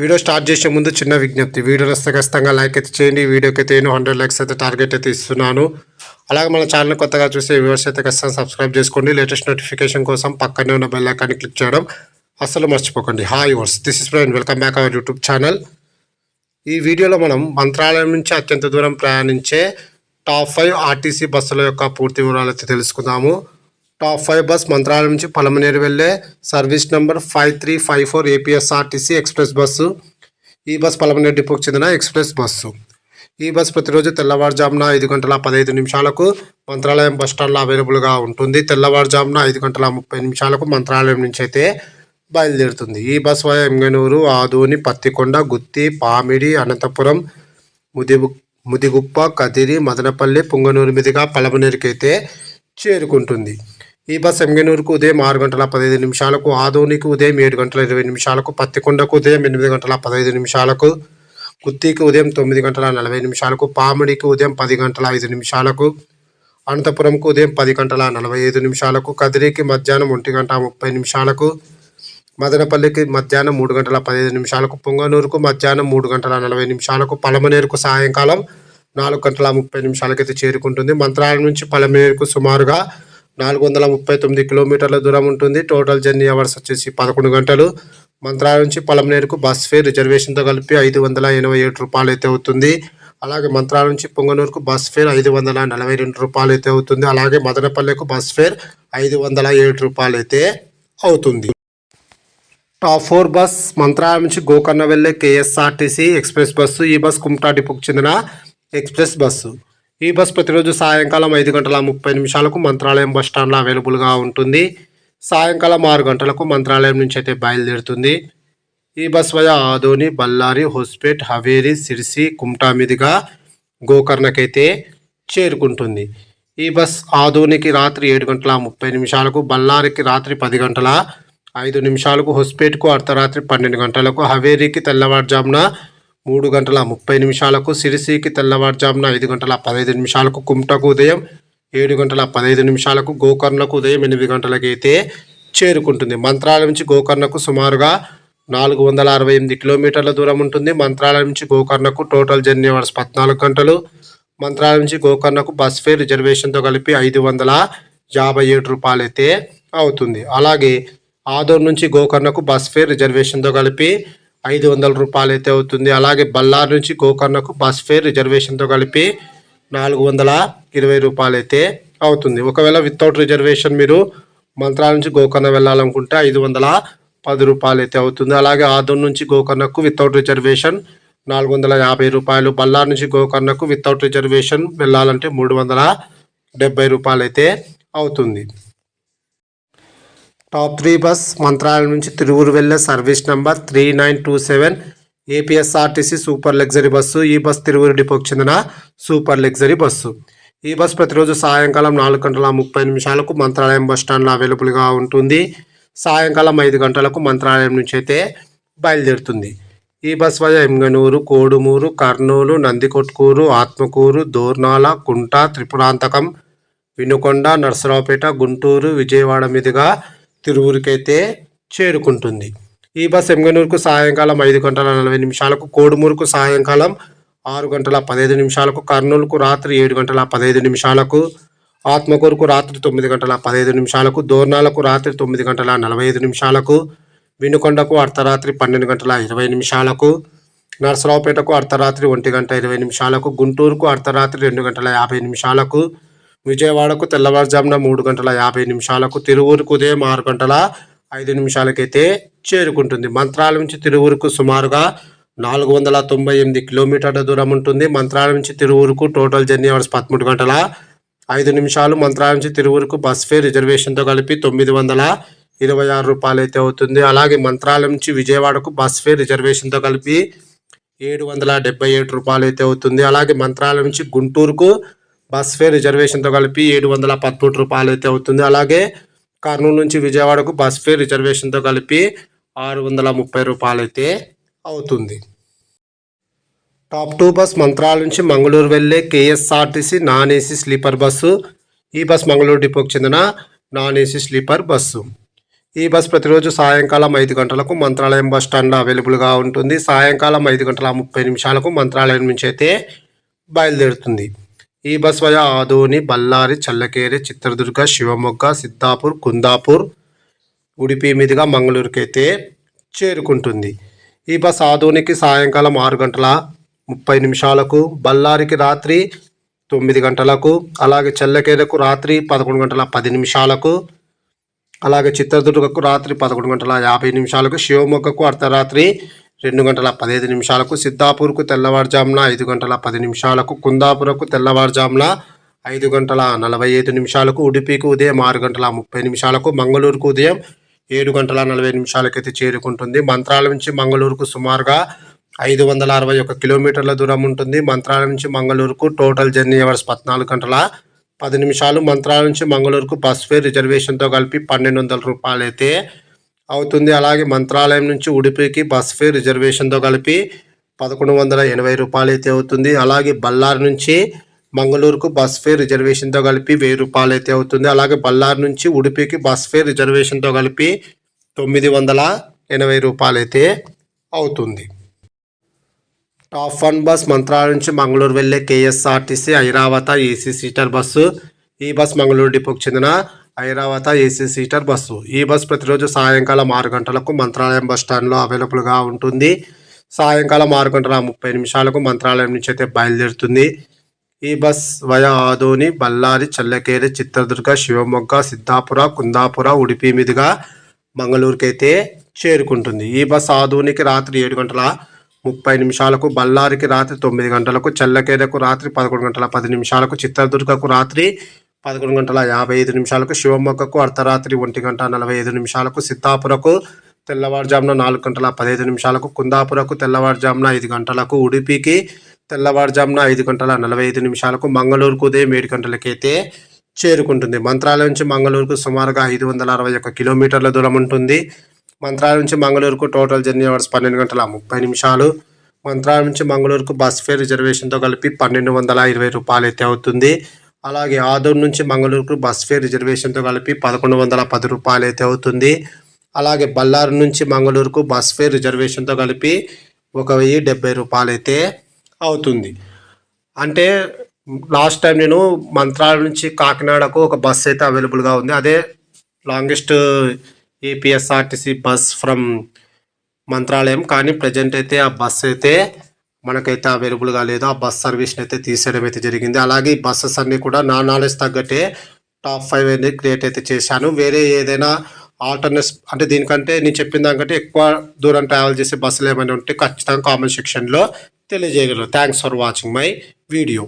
Video start చేసే ముందు చిన్న విజ్ఞప్తి. వీడియో వస్తే ఖచ్చితంగా లైక్ అయితే చేయండి. వీడియోకి అయితే నేను హండ్రెడ్ లైక్స్ అయితే టార్గెట్ అయితే ఇస్తున్నాను. అలాగే మన ఛానల్ కొత్తగా చూసే వ్యూవర్స్ అయితే ఖచ్చితంగా సబ్స్క్రైబ్ చేసుకోండి. లేటెస్ట్ నోటిఫికేషన్ కోసం పక్కనే ఉన్న బెల్ ఐకాన్ని క్లిక్ చేయడం అస్సలు మర్చిపోకండి. Hi viewers this is friend welcome back our YouTube channel. ఈ వీడియోలో మనం మంత్రాలయం నుంచి అత్యంత దూరం ప్రయాణించే టాప్ ఫైవ్ ఆర్టీసీ బస్సుల యొక్క పూర్తి వివరాలు అయితే తెలుసుకుందాము. టాప్ ఫైవ్ బస్ మంత్రాలయం నుంచి పలమనేరు వెళ్ళే service number five three five four APSRTC express bus ఈ బస్ పలమనేరు డిపోకి చెందిన ఎక్స్ప్రెస్ బస్సు ఈ బస్ ప్రతిరోజు తెల్లవారుజామున ఐదు గంటల పదహైదు నిమిషాలకు మంత్రాలయం బస్ స్టాండ్లో అవైలబుల్గా ఉంటుంది. తెల్లవారుజామున ఐదు గంటల ముప్పై నిమిషాలకు మంత్రాలయం నుంచి అయితే బయలుదేరుతుంది. ఈ బస్ వయా ఎంగనూరు ఆదోని పత్తికొండ గుత్తి పామిడి అనంతపురం ముదిగు ముదిగుప్ప కదిరి మదనపల్లి పుంగనూరు మీదుగా పలమనేరుకైతే చేరుకుంటుంది. ఈ బస్ ఎంగనూరుకు ఉదయం ఆరు గంటల పదహైదు నిమిషాలకు ఆదోనికి ఉదయం ఏడు గంటల ఇరవై నిమిషాలకు పత్తికొండకు ఉదయం ఎనిమిది గంటల పదహైదు నిమిషాలకు గుత్తికి ఉదయం తొమ్మిది గంటల నలభై నిమిషాలకు పామిడికి ఉదయం పది గంటల ఐదు నిమిషాలకు అనంతపురంకు ఉదయం పది గంటల నలభై ఐదు నిమిషాలకు కదిరికి మధ్యాహ్నం ఒంటి గంట ముప్పై నిమిషాలకు మదనపల్లికి మధ్యాహ్నం మూడు గంటల పదిహేను నిమిషాలకు పొంగనూరుకు మధ్యాహ్నం మూడు గంటల నలభై నిమిషాలకు పలమనేరుకు సాయంకాలం నాలుగు గంటల ముప్పై నిమిషాలకైతే చేరుకుంటుంది. మంత్రాలయం నుంచి పలమనేరుకు సుమారుగా నాలుగు వందల ముప్పై తొమ్మిది కిలోమీటర్ల దూరం ఉంటుంది. టోటల్ జర్నీ అవర్స్ వచ్చేసి పదకొండు గంటలు. మంత్రాల నుంచి పలమనేరుకు బస్ ఫేర్ రిజర్వేషన్తో కలిపి ఐదు వందల ఎనభై ఏడు రూపాయలు అయితే అవుతుంది. అలాగే మంత్రాల నుంచి పొంగనూరుకు బస్ ఫేర్ ఐదు వందల నలభై రెండు రూపాయలు అయితే అవుతుంది. అలాగే మదనపల్లెకు బస్ ఫేర్ ఐదు వందల ఏడు రూపాయలు అయితే అవుతుంది. టాప్ ఫోర్ బస్ మంత్రాలయం నుంచి గోకర్ణ వెళ్ళే కేఎస్ఆర్టీసీ ఎక్స్ప్రెస్ బస్సు. ఈ బస్ కుమ్టా డిపోకు చెందిన ఎక్స్ప్రెస్ బస్సు. ఈ బస్ ప్రతిరోజు సాయంకాలం ఐదు గంటల ముప్పై నిమిషాలకు మంత్రాలయం బస్ స్టాండ్లో అవైలబుల్గా ఉంటుంది. సాయంకాలం ఆరు గంటలకు మంత్రాలయం నుంచి అయితే బయలుదేరుతుంది. ఈ బస్ వయా ఆదోని బళ్ళారి హోస్పేట్ హవేరి సిరిసి కుమ్టా మీదుగా గోకర్ణకైతే చేరుకుంటుంది. ఈ బస్ ఆదోనికి రాత్రి ఏడు గంటల ముప్పై నిమిషాలకు బళ్ళారికి రాత్రి పది గంటల ఐదు నిమిషాలకు హోస్పేట్కు అర్ధరాత్రి పన్నెండు గంటలకు హవేరికి తెల్లవారుజామున మూడు గంటల ముప్పై నిమిషాలకు సిరిసికి తెల్లవారుజామున ఐదు గంటల పదహైదు నిమిషాలకు కుమటకు ఉదయం ఏడు గంటల పదహైదు నిమిషాలకు గోకర్ణకు ఉదయం ఎనిమిది గంటలకైతే అయితే చేరుకుంటుంది. మంత్రాల నుంచి గోకర్ణకు సుమారుగా నాలుగు వందల అరవై ఎనిమిది కిలోమీటర్ల దూరం ఉంటుంది. మంత్రాల నుంచి గోకర్ణకు టోటల్ జర్నీ అవర్స్ పద్నాలుగు గంటలు. మంత్రాల నుంచి గోకర్ణకు బస్ ఫేర్ రిజర్వేషన్తో కలిపి ఐదు వందల యాభై ఏడు రూపాయలు అయితే అవుతుంది. అలాగే ఆదోర్ నుంచి గోకర్ణకు బస్ ఫేర్ రిజర్వేషన్తో కలిపి ఐదు వందల రూపాయలు అయితే అవుతుంది. అలాగే బల్లార్ నుంచి గోకర్ణకు బస్ ఫేర్ రిజర్వేషన్తో కలిపి నాలుగు వందల ఇరవై రూపాయలు అయితే అవుతుంది. ఒకవేళ వితౌట్ రిజర్వేషన్ మీరు మంత్రాల నుంచి గోకర్ణ వెళ్ళాలనుకుంటే ఐదు వందల పది రూపాయలు అయితే అవుతుంది. అలాగే ఆదోర్ నుంచి గోకర్ణకు వితౌట్ రిజర్వేషన్ నాలుగు వందల యాభై రూపాయలు. బల్లార్ నుంచి గోకర్ణకు వితౌట్ రిజర్వేషన్ వెళ్ళాలంటే మూడు వందల డెబ్బై రూపాయలు అయితే అవుతుంది. టాప్ త్రీ బస్ మంత్రాలయం నుంచి తిరువురు వెళ్ళే service number three nine two seven APSRTC super luxury bus ఈ బస్ తిరువురు డిపోకి చెందిన సూపర్ లగ్జరీ బస్సు ఈ బస్ ప్రతిరోజు సాయంకాలం నాలుగు గంటల ముప్పై నిమిషాలకు మంత్రాలయం బస్ స్టాండ్లో అవైలబుల్గా ఉంటుంది. సాయంకాలం ఐదు గంటలకు మంత్రాలయం నుంచి అయితే బయలుదేరుతుంది. ఈ బస్ వల్ల ఎంగనూరు కోడుమూరు కర్నూలు నందికొట్కూరు ఆత్మకూరు దోర్నాల కుంట త్రిపురాంతకం వినుకొండ నర్సరావుపేట గుంటూరు విజయవాడ మీదుగా తిరువురికైతే చేరుకుంటుంది. ఈ బస్ ఎంగనూరుకు సాయంకాలం ఐదు గంటల నలభై నిమిషాలకు కోడుమూరుకు సాయంకాలం ఆరు గంటల పదహైదు నిమిషాలకు కర్నూలుకు రాత్రి ఏడు గంటల పదహైదు నిమిషాలకు ఆత్మకూరుకు రాత్రి తొమ్మిది గంటల పదహైదు నిమిషాలకు దోర్నాలకు రాత్రి తొమ్మిది గంటల నలభై ఐదు నిమిషాలకు వినుకొండకు అర్ధరాత్రి పన్నెండు గంటల ఇరవై నిమిషాలకు నర్సరావుపేటకు అర్ధరాత్రి ఒంటి గంట ఇరవై నిమిషాలకు గుంటూరుకు అర్ధరాత్రి రెండు గంటల యాభై నిమిషాలకు విజయవాడకు తెల్లవారుజామున మూడు గంటల యాభై నిమిషాలకు తిరువూరుకు ఉదయం ఆరు గంటల ఐదు నిమిషాలకైతే చేరుకుంటుంది. మంత్రాల నుంచి తిరువూరుకు సుమారుగా నాలుగు వందల తొంభై ఎనిమిది కిలోమీటర్ల దూరం ఉంటుంది. మంత్రాల నుంచి తిరువూరుకు టోటల్ జర్నీ అవర్స్ పదమూడు గంటల ఐదు నిమిషాలు. మంత్రాల నుంచి తిరువూరుకు బస్ ఫేర్ రిజర్వేషన్తో కలిపి తొమ్మిది వందల ఇరవై ఆరు రూపాయలు అయితే అవుతుంది. అలాగే మంత్రాల నుంచి విజయవాడకు బస్ ఫేర్ రిజర్వేషన్తో కలిపి ఏడు వందల డెబ్బై ఏడు రూపాయలు అయితే అవుతుంది. అలాగే మంత్రాల నుంచి గుంటూరుకు బస్ ఫేర్ రిజర్వేషన్తో కలిపి ఏడు వందల పదమూడు రూపాయలు అయితే అవుతుంది. అలాగే కర్నూలు నుంచి విజయవాడకు బస్ ఫేర్ రిజర్వేషన్తో కలిపి ఆరు వందల ముప్పై రూపాయలు అయితే అవుతుంది. టాప్ టూ బస్ మంత్రాల నుంచి మంగళూరు వెళ్ళే KSRTC non AC sleeper bus. ఈ బస్ మంగళూరు డిపోకి చెందిన నాన్ ఏసీ స్లీపర్ బస్సు. ఈ బస్ ప్రతిరోజు సాయంకాలం ఐదు గంటలకు మంత్రాలయం బస్ స్టాండ్లో అవైలబుల్గా ఉంటుంది. సాయంకాలం ఐదు గంటల ముప్పై నిమిషాలకు మంత్రాలయం నుంచి అయితే బయలుదేరుతుంది. ఈ బస్ వయ ఆదోని బళ్ళారి చల్లకేరి చిత్రదుర్గ శివమొగ్గ సిద్ధాపూర్ కుందాపూర్ ఉడిపి మీదుగా మంగళూరుకైతే చేరుకుంటుంది. ఈ బస్ ఆదోనికి సాయంకాలం ఆరు గంటల ముప్పై నిమిషాలకు బళ్ళారికి రాత్రి తొమ్మిది గంటలకు అలాగే చల్లకేరకు రాత్రి పదకొండు గంటల పది నిమిషాలకు అలాగే చిత్రదుర్గకు రాత్రి పదకొండు గంటల యాభై నిమిషాలకు శివమొగ్గకు అర్ధరాత్రి రెండు గంటల పదిహేను నిమిషాలకు సిద్ధాపూర్కు తెల్లవారుజామున ఐదు గంటల పది నిమిషాలకు కుందాపురకు తెల్లవారుజామున ఐదు గంటల నలభై ఐదు నిమిషాలకు ఉడిపికి ఉదయం ఆరు గంటల ముప్పై నిమిషాలకు మంగళూరుకు ఉదయం ఏడు గంటల నలభై నిమిషాలకైతే చేరుకుంటుంది. మంత్రాల నుంచి మంగళూరుకు సుమారుగా ఐదు వందల అరవై ఒక కిలోమీటర్ల దూరం ఉంటుంది. మంత్రాల నుంచి మంగళూరుకు టోటల్ జర్నీ అవర్స్ పద్నాలుగు గంటల పది నిమిషాలు. మంత్రాల నుంచి మంగళూరుకు బస్ ఫేర్ రిజర్వేషన్తో కలిపి పన్నెండు వందల రూపాయలు అయితే అవుతుంది. అలాగే మంత్రాలయం నుంచి ఉడిపికి బస్ ఫేర్ రిజర్వేషన్తో కలిపి పదకొండు వందల ఎనభై రూపాయలు అయితే అవుతుంది. అలాగే బళ్ళారి నుంచి మంగళూరుకు బస్ ఫేర్ రిజర్వేషన్తో కలిపి వెయ్యి రూపాయలు అయితే అవుతుంది. అలాగే బళ్ళారి నుంచి ఉడిపికి బస్ ఫేర్ రిజర్వేషన్తో కలిపి తొమ్మిది వందల ఎనభై రూపాయలు అయితే అవుతుంది. టాప్ వన్ బస్ మంత్రాల నుంచి మంగళూరు వెళ్ళే KSRTC Airavat AC seater bus. ఈ బస్ మంగళూరు డిపోకు చెందిన ఐరావత ఏసీ సీటర్ బస్సు. ఈ బస్సు ప్రతిరోజు సాయంకాలం ఆరు గంటలకు మంత్రాలయం బస్ స్టాండ్లో అవైలబుల్గా ఉంటుంది. సాయంకాలం ఆరు గంటల ముప్పై నిమిషాలకు మంత్రాలయం నుంచి అయితే బయలుదేరుతుంది. ఈ బస్ వయా ఆదోని బళ్ళారి చల్లకేరి చిత్రదుర్గ శివమొగ్గ సిద్ధాపుర కుందాపుర ఉడిపి మీదుగా మంగళూరుకి అయితే చేరుకుంటుంది. ఈ బస్ ఆదోనికి రాత్రి ఏడు గంటల ముప్పై నిమిషాలకు బళ్ళారికి రాత్రి తొమ్మిది గంటలకు చల్లకేరకు రాత్రి పదకొండు గంటల పది నిమిషాలకు చిత్రదుర్గకు రాత్రి పదకొండు గంటల యాభై ఐదు నిమిషాలకు శివమొగ్గకు అర్ధరాత్రి ఒంటి గంట నలభై ఐదు నిమిషాలకు సిద్ధాపురకు తెల్లవారుజామున నాలుగు గంటల పదహైదు నిమిషాలకు కుందాపురకు తెల్లవారుజామున ఐదు గంటలకు ఉడిపికి తెల్లవారుజామున ఐదు గంటల నలభై ఐదు నిమిషాలకు మంగళూరుకు ఉదయం ఏడు గంటలకైతే చేరుకుంటుంది. మంత్రాలయం నుంచి మంగళూరుకు సుమారుగా ఐదు వందల అరవై ఒక్క కిలోమీటర్ల దూరం ఉంటుంది. మంత్రాల నుంచి మంగళూరుకు టోటల్ జర్నీ అవర్స్ పన్నెండు గంటల ముప్పై నిమిషాలు. మంత్రాల నుంచి మంగళూరుకు బస్ ఫేర్ రిజర్వేషన్తో కలిపి పన్నెండు వందల ఇరవై రూపాయలు అయితే అవుతుంది. అలాగే ఆదూరు నుంచి మంగళూరుకు బస్ ఫేర్ రిజర్వేషన్తో కలిపి పదకొండు వందల పది రూపాయలు అయితే అవుతుంది. అలాగే బళ్ళారు నుంచి మంగళూరుకు బస్ ఫేర్ రిజర్వేషన్తో కలిపి ఒక వెయ్యి డెబ్బై రూపాయలు అయితే అవుతుంది. అంటే లాస్ట్ టైం నేను మంత్రాల నుంచి కాకినాడకు ఒక బస్ అయితే అవైలబుల్గా ఉంది. అదే longest APSRTC bus from Mantralayam. కానీ ప్రజెంట్ అయితే ఆ బస్ అయితే మనకైతే అవైలబుల్గా లేదు. ఆ బస్ సర్వీస్ని అయితే తీసేయడం అయితే జరిగింది. అలాగే ఈ బస్సెస్ అన్నీ కూడా నా నాలెడ్జ్ తగ్గట్టే టాప్ ఫైవ్ అనేది క్రియేట్ అయితే చేశాను. వేరే ఏదైనా ఆల్టర్నేట్స్ అంటే దీనికంటే నేను చెప్పిన దానికంటే ఎక్కువ దూరం ట్రావెల్ చేసే బస్సులు ఏమైనా ఉంటే ఖచ్చితంగా కామెంట్ సెక్షన్లో తెలియజేయగలరు thanks for watching my video